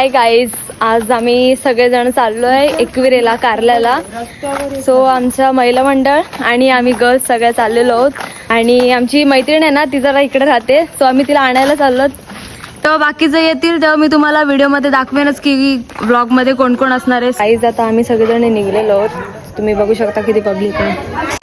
Hi guys आज आम्ही सगळेजण आहे एकविरेला कारल्याला. सो आमचं महिला मंडळ आणि आम्ही गर्ल्स सगळ्या चाललेलो आहोत. आणि आमची मैत्रीण आहे ना ती जरा इकडे राहते. सो आम्ही तिला आणायला चाललो तेव्हा बाकीचे येतील तेव्हा मी तुम्हाला व्हिडिओमध्ये दाखवेनच की ब्लॉगमध्ये कोण कोण असणार आहे. साईज आता आम्ही सगळेजण निघलेलो आहोत. तुम्ही बघू शकता किती पब्लिक आहे.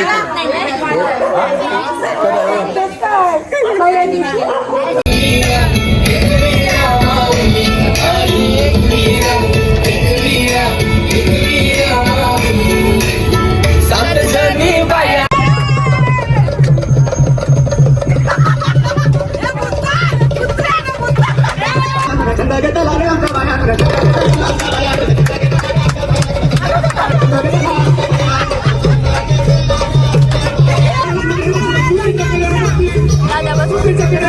Gracias.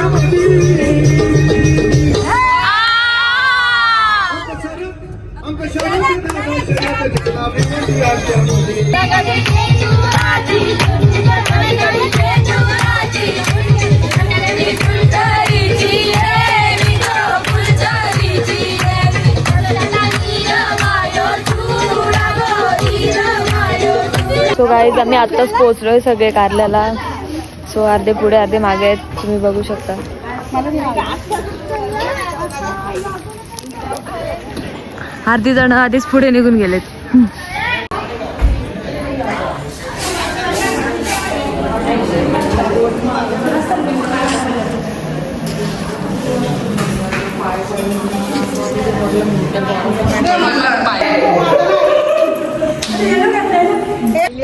सो गाईज आम्ही आत्ताच पोहोचलोय सगळे कारल्याला. सो अर्धे पुढे अर्धे मागे आहेत. तुम्ही बघू शकता. अर्धी जण आधीच पुढे निघून गेलेत.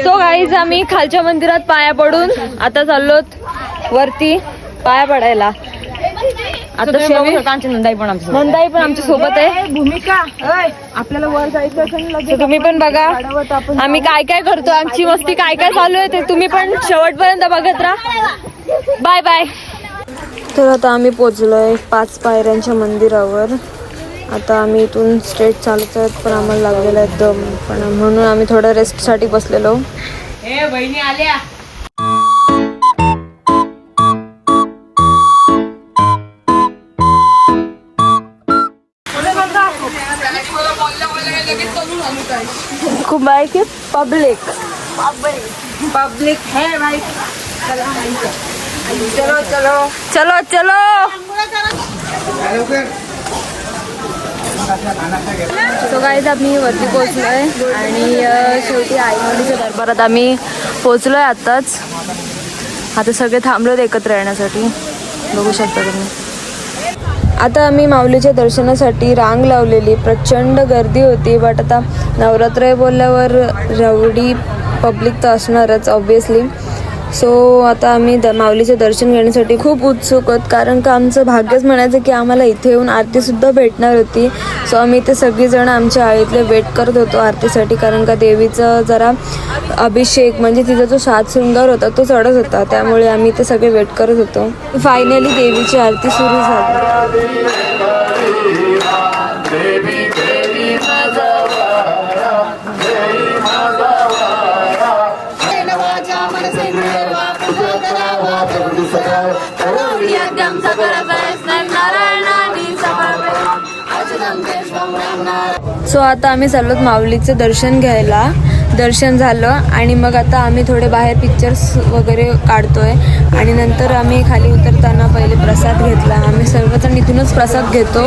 सो गाईज आम्ही खालच्या मंदिरात पाया पडून आता चाललोत वरती पाया पडायला. आता शेवी नंदाई पण आमचं नंदाई पण आमच्यासोबत आहे भूमिका आपल्याला वर जायचं असेल तुम्ही पण बघा. आम्ही काय काय करतो आमची मस्ती काय काय चालू आहे ते तुम्ही पण शेवटपर्यंत बघत राहा. Bye bye. तर आता आम्ही पोचलोय पाच पायऱ्यांच्या मंदिरावर. आता आम्ही इथून स्ट्रेट चालत आहेत पण आम्हाला लागलेला आहे दम. पण म्हणून आम्ही थोडं रेस्टसाठी बसलेलो. हे बहिणी आल्या. खूप आहे. की पब्लिक पब्लिक है भाई. चलो चलो चलो. चलो सो गाईज आम्ही वरती पोहोचलोय आणि अ, शेवटी आईवडीच्या दरबारात आम्ही पोहोचलोय आत्ताच. आता सगळे थांबलोत एकत्र येण्यासाठी. बघू शकता तुम्ही. आता आम्ही माऊलीच्या दर्शनासाठी रांग लावलेली प्रचंड गर्दी होती बट आता नवरात्र बोलल्यावर रवडी पब्लिक तर असणारच ऑब्विसली सो आता आम्ही द माऊलीचे दर्शन घेण्यासाठी खूप उत्सुक आहोत. कारण का आमचं भाग्यच म्हणायचं की आम्हाला इथे येऊन आरतीसुद्धा भेटणार होती. सो आम्ही इथे सगळीजण आमच्या आळीतले वेट करत होतो आरतीसाठी. कारण का देवीचं जरा अभिषेक म्हणजे तिचा जो सात शृंगार होता तो चढत होता. त्यामुळे आम्ही इथे सगळे वेट करत होतो. फायनली देवीची आरती सुरू झाली. सो आता आम्ही चाललो माऊलीचं दर्शन घ्यायला. दर्शन झालं आणि मग आता आम्ही थोडे बाहेर पिक्चर्स वगैरे काढतोय. आणि नंतर आम्ही खाली उतरताना पहिले प्रसाद घेतला. आम्ही सर्वजण इथूनच प्रसाद घेतो.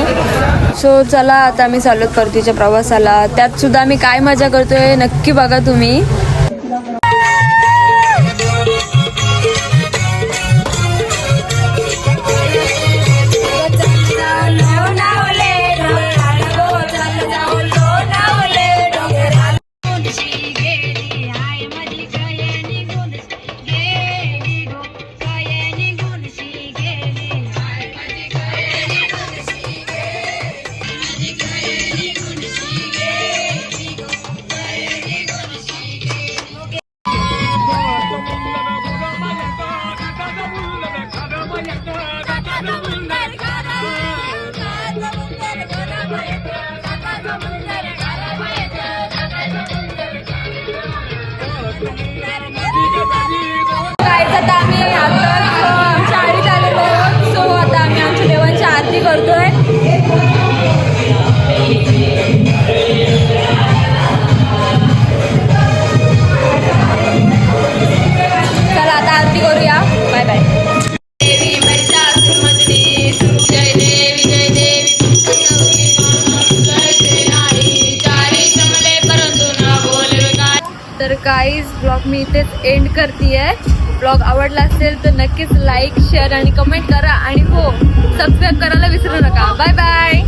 सो चला आता आम्ही चाललो परतीच्या प्रवासाला. त्यात सुद्धा आम्ही काय मजा करतोय नक्की बघा तुम्ही. Adam गाईज ब्लॉग मी इथेच एंड करते ब्लॉग आवडला असेल तर नक्कीच लाईक शेअर आणि कमेंट करा. आणि हो सबस्क्राईब करायला विसरू नका. Bye bye